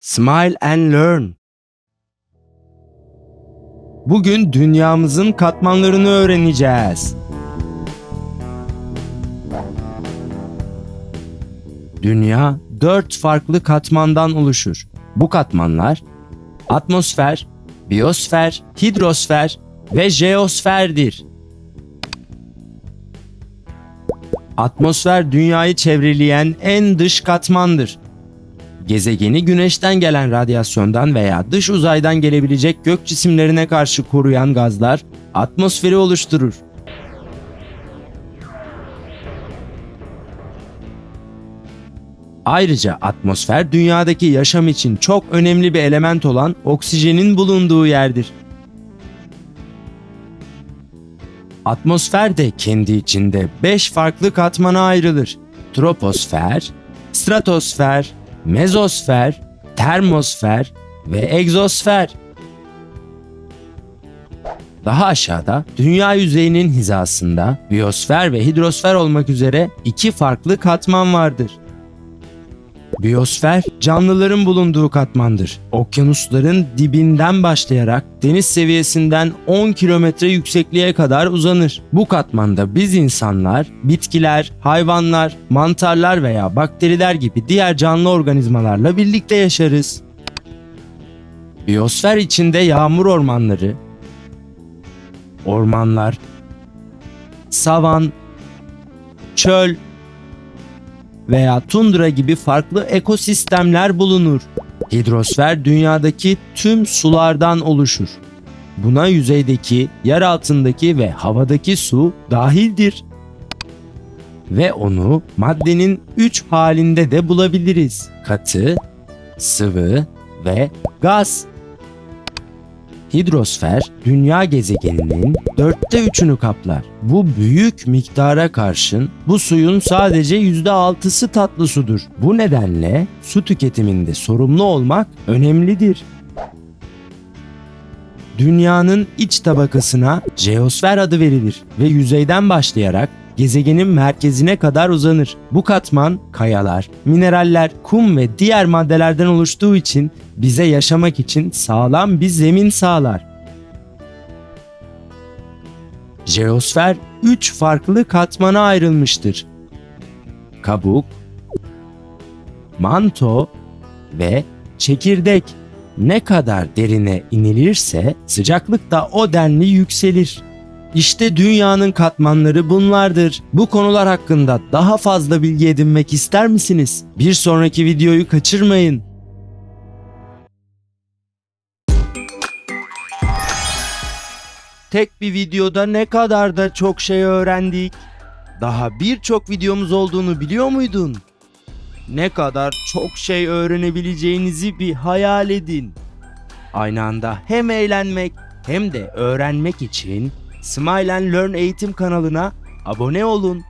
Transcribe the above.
Smile and Learn. Bugün dünyamızın katmanlarını öğreneceğiz. Dünya dört farklı katmandan oluşur. Bu katmanlar atmosfer, biyosfer, hidrosfer ve jeosferdir. Atmosfer dünyayı çevreleyen en dış katmandır. Gezegeni güneşten gelen radyasyondan veya dış uzaydan gelebilecek gök cisimlerine karşı koruyan gazlar atmosferi oluşturur. Ayrıca atmosfer dünyadaki yaşam için çok önemli bir element olan oksijenin bulunduğu yerdir. Atmosfer de kendi içinde 5 farklı katmana ayrılır. Troposfer, stratosfer, mezosfer, termosfer ve egzosfer. Daha aşağıda dünya yüzeyinin hizasında biyosfer ve hidrosfer olmak üzere iki farklı katman vardır. Biyosfer canlıların bulunduğu katmandır. Okyanusların dibinden başlayarak deniz seviyesinden 10 kilometre yüksekliğe kadar uzanır. Bu katmanda biz insanlar, bitkiler, hayvanlar, mantarlar veya bakteriler gibi diğer canlı organizmalarla birlikte yaşarız. Biyosfer içinde yağmur ormanları, ormanlar, savan, çöl, veya tundra gibi farklı ekosistemler bulunur. Hidrosfer dünyadaki tüm sulardan oluşur. Buna yüzeydeki, yer altındaki ve havadaki su dahildir. Ve onu maddenin 3 halinde de bulabiliriz. Katı, sıvı ve gaz. Hidrosfer dünya gezegeninin dörtte üçünü kaplar. Bu büyük miktara karşın bu suyun sadece yüzde altısı tatlı sudur. Bu nedenle su tüketiminde sorumlu olmak önemlidir. Dünyanın iç tabakasına jeosfer adı verilir ve yüzeyden başlayarak gezegenin merkezine kadar uzanır. Bu katman kayalar, mineraller, kum ve diğer maddelerden oluştuğu için bize yaşamak için sağlam bir zemin sağlar. Jeosfer 3 farklı katmana ayrılmıştır. Kabuk, manto ve çekirdek. Ne kadar derine inilirse sıcaklık da o denli yükselir. İşte dünyanın katmanları bunlardır. Bu konular hakkında daha fazla bilgi edinmek ister misiniz? Bir sonraki videoyu kaçırmayın. Tek bir videoda ne kadar da çok şey öğrendik. Daha birçok videomuz olduğunu biliyor muydun? Ne kadar çok şey öğrenebileceğinizi bir hayal edin. Aynı anda hem eğlenmek hem de öğrenmek için Smile and Learn eğitim kanalına abone olun.